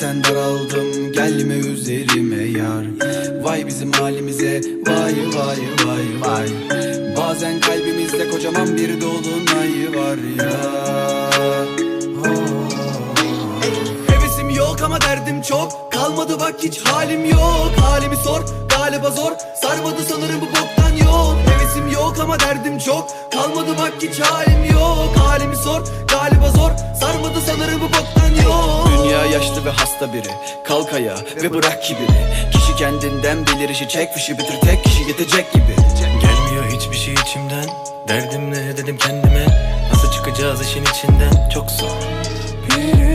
zaten daraldım. Gelme üzerime yar. Vay bizim halimize. Vay vay vay vay. Bazen kalbimizde kocaman bir dolunay var ya. Hevesim yok ama derdim çok. Kalmadı bak hiç halim yok. Halimi sor galiba zor. Sarmadı sanırım bu boktan yok. Hevesim yok ama derdim çok. Kalmadı bak hiç halim yok. Halimi sor galiba zor. Sarmadı sanırım bu boktan yok yaşlı ve hasta biri. Kalk ayağa ve bırak kibiri. Kişi kendinden bilir işi çek fişi bitir tek kişi yetecek gibi. Gelmiyor hiçbir şey içimden. Derdim ne dedim kendime? Nasıl çıkacağız işin içinden? Çok zor. Biri